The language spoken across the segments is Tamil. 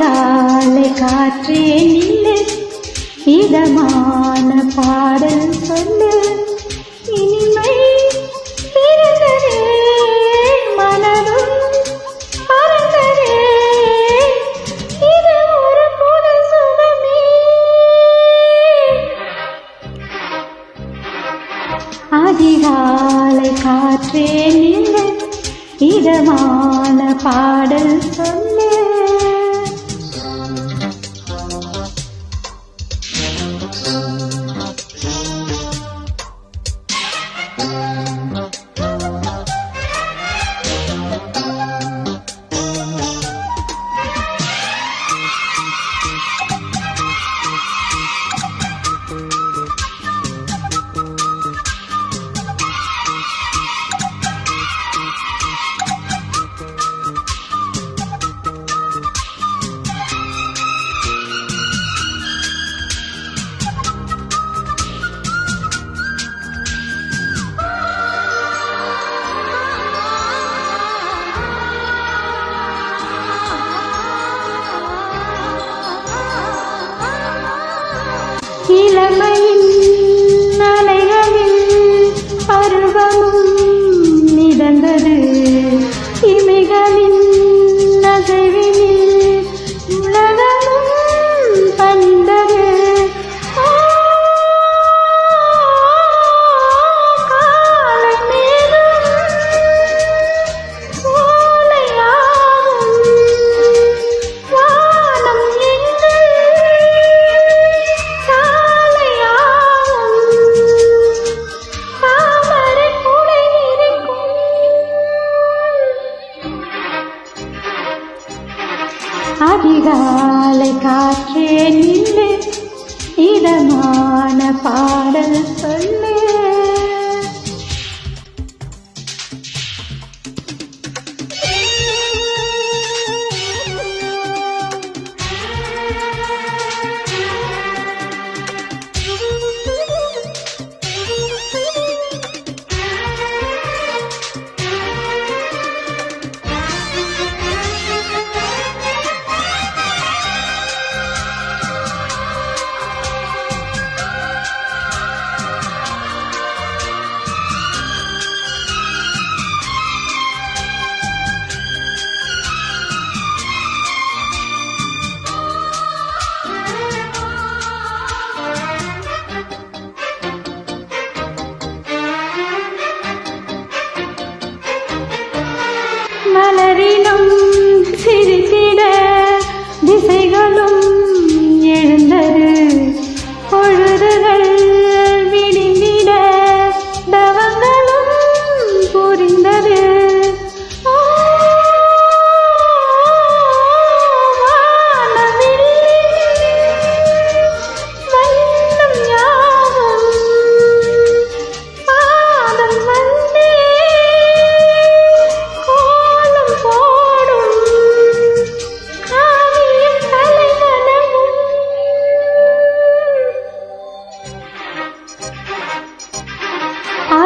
அதிகாலை காற்றே நில்லு. இதமான பாடல் சொல்லு. இனிமை பிறந்ததே மனதும் பறந்ததே. இது ஒரு புது சுகமே. அதிகாலை காற்றே நில்லு. இதமான பாடல் சொல்லு. அதிகாலை காற்றே நின்று இதமான பாடல் சொல்லு.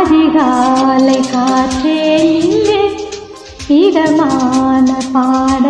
அதிகாலை காற்றே இடமான பாட